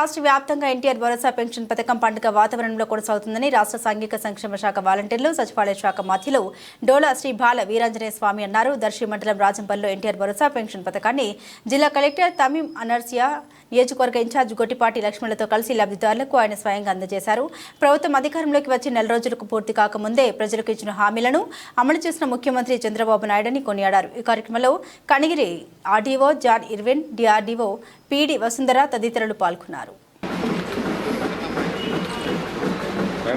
రాష్ట్ర వ్యాప్తంగా ఎన్టీఆర్ భరోసా పెన్షన్ పథకం పండుగ వాతావరణంలో కొనసాగుతుందని రాష్ట్ర సాంఘిక సంక్షేమ శాఖ వాలంటీర్లు సచివాలయ శాఖ మధ్యలో డోలా శ్రీ బాల వీరాంజనేయ స్వామి అన్నారు. దర్శి మండలం రాజంపల్లిలో ఎన్టీఆర్ భరోసా పెన్షన్ పథకాన్ని జిల్లా కలెక్టర్ తమీం అనర్సియా నియోజకవర్గ ఇన్ఛార్జ్ గొట్టిపాటి లక్ష్మణులతో కలిసి లబ్ధిదారులకు ఆయన స్వయంగా అందజేశారు. ప్రభుత్వం అధికారంలోకి వచ్చి నెల రోజులకు పూర్తి కాకముందే ప్రజలకు ఇచ్చిన హామీలను అమలు చేసిన ముఖ్యమంత్రి చంద్రబాబు నాయుడని కొనియాడారు. ఈ కార్యక్రమంలో Kanigiri RDO John Irvin DRDO PD Vasundhara తదితరులు పాల్గొన్నారు.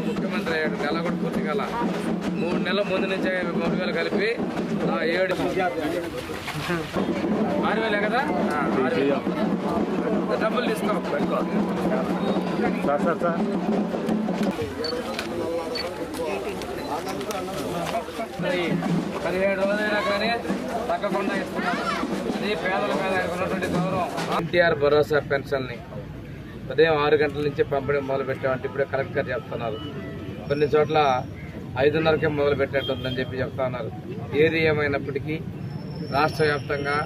ముఖ్యమంత్రి అయ్యాడు. నెల కూడా పూర్తి కాల. మూడు నెలల ముందు నుంచే మూడు వేలు కలిపి ఆ, ఏడు ఆరు వేలే కదా? డబ్బులు తీసుకో. పదిహేడు రోజులైనా కానీ తగ్గకుండా ఇస్తున్నాను అది పేదల మీద ఉన్నటువంటి గౌరవం. ఎన్టీఆర్ భరోసా పెన్షన్ని ఉదయం ఆరు గంటల నుంచి పంపిణీ మొదలు పెట్టామంటే ఇప్పుడే కలెక్టర్ గారు చెప్తున్నారు. కొన్ని చోట్ల ఐదున్నరకే మొదలు పెట్టినట్టుందని చెప్పి చెప్తా ఉన్నారు. ఏది ఏమైనప్పటికీ రాష్ట్ర వ్యాప్తంగా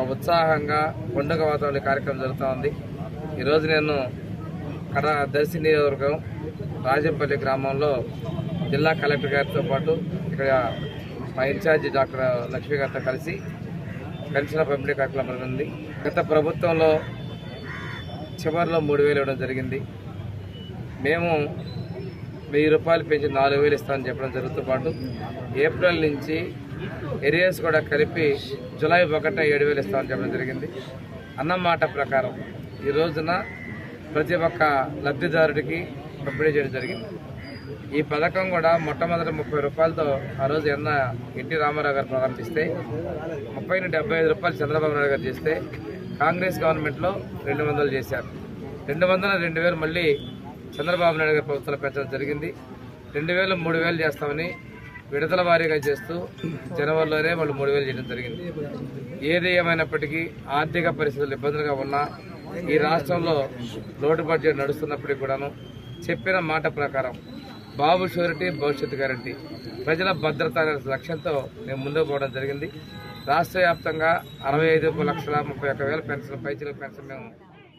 ఒక ఉత్సాహంగా పండుగ వాతావరణ కార్యక్రమం జరుగుతూ ఉంది. ఈరోజు నేను కడ దర్శి నియోజకవర్గం రాజంపల్లి గ్రామంలో జిల్లా కలెక్టర్ గారితో పాటు ఇక్కడ మా ఇన్ఛార్జి డాక్టర్ లక్ష్మి గారితో కలిసి పెన్షన్ పంపిణీ కార్యక్రమం ఉంది గత ప్రభుత్వంలో చివరిలో మూడు వేలు ఇవ్వడం జరిగింది. మేము వెయ్యి రూపాయలు పెంచి నాలుగు వేలు ఇస్తామని చెప్పడం జరుగుతూ పాటు ఏప్రిల్ నుంచి ఏరియాస్ కూడా కలిపి జూలై ఒకటే ఏడు వేలు ఇస్తామని చెప్పడం జరిగింది. అన్నమాట ప్రకారం ఈ రోజున ప్రతి ఒక్క లబ్ధిదారుడికి పంపిణీ చేయడం జరిగింది. ఈ పథకం కూడా మొట్టమొదటి ముప్పై రూపాయలతో ఆ రోజు ఎన్న ఎన్టీ రామారావు గారు ప్రారంభిస్తే ముప్పై నుండి డెబ్బై ఐదు రూపాయలు చంద్రబాబు నాయుడు గారు చేస్తే కాంగ్రెస్ గవర్నమెంట్లో రెండు వందలు చేశారు. రెండు వందల రెండు వేలు మళ్ళీ చంద్రబాబు నాయుడు గారి ప్రభుత్వంలో పెంచడం జరిగింది. రెండు వేలు మూడు వేలు చేస్తామని విడతల వారీగా చేస్తూ జనవరిలోనే వాళ్ళు మూడు వేలు చేయడం జరిగింది. ఏది ఏమైనప్పటికీ ఆర్థిక పరిస్థితులు ఇబ్బందులుగా ఉన్నా ఈ రాష్ట్రంలో లోటు బడ్జెట్ నడుస్తున్నప్పటికీ కూడాను చెప్పిన మాట ప్రకారం బాబు షూరిటీ భవిష్యత్తు గ్యారంటీ. ప్రజల భద్రత అనే లక్ష్యంతో మేము ముందుకు పోవడం జరిగింది. రాష్ట్ర వ్యాప్తంగా అరవై ఐదు లక్షల ముప్పై ఒక్క వేల పెన్షన్ పైచల పెన్షన్ మేము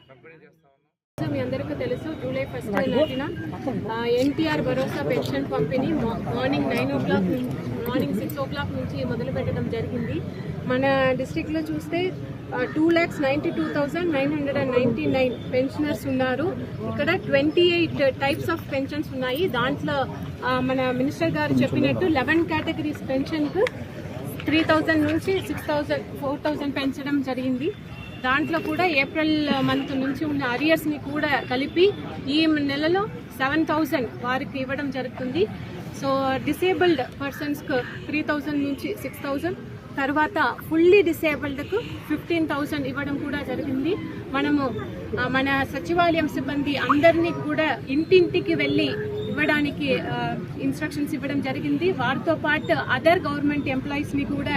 పంపిణీ మీ అందరికీ తెలుసు జూలై ఫస్ట్ నాటిన ఎన్టీఆర్ భరోసా పెన్షన్ పంపిణీ మార్నింగ్ నైన్ ఓ క్లాక్ నుంచి మార్నింగ్ సిక్స్ ఓ క్లాక్ నుంచి మొదలు పెట్టడం జరిగింది. మన డిస్టిక్లో చూస్తే two lakhs ninety two thousand nine hundred and ninety nine pensioners ఉన్నారు. ఇక్కడ twenty eight types of pensions ఉన్నాయి. దాంట్లో మన మినిస్టర్ గారు చెప్పినట్టు లెవెన్ కేటగిరీస్ పెన్షన్కు త్రీ థౌజండ్ నుంచి సిక్స్ థౌజండ్ ఫోర్ థౌజండ్ పెంచడం జరిగింది. దాంట్లో కూడా ఏప్రిల్ మంత్ నుంచి ఉన్న అరియర్స్ని కూడా కలిపి ఈ నెలలో సెవెన్ థౌజండ్ వారికి ఇవ్వడం జరుగుతుంది. సో డిసేబుల్డ్ పర్సన్స్కు త్రీ థౌజండ్ నుంచి సిక్స్ థౌజండ్ తర్వాత ఫుల్లీ డిసేబుల్డ్కు ఫిఫ్టీన్ థౌజండ్ ఇవ్వడం కూడా జరిగింది. మనము మన సచివాలయం సిబ్బంది అందరినీ కూడా ఇంటింటికి వెళ్ళి ఇవ్వడానికి ఇన్స్ట్రక్షన్స్ ఇవ్వడం జరిగింది. వారితో పాటు అదర్ గవర్నమెంట్ ఎంప్లాయీస్ని కూడా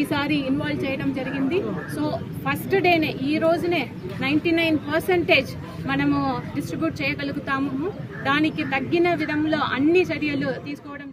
ఈసారి ఇన్వాల్వ్ చేయడం జరిగింది. సో ఫస్ట్ డేనే ఈ రోజునే నైంటీ నైన్ పర్సెంటేజ్ మనము డిస్ట్రిబ్యూట్ చేయగలుగుతాము. దానికి తగ్గిన విధంలో అన్ని చర్యలు తీసుకోవడం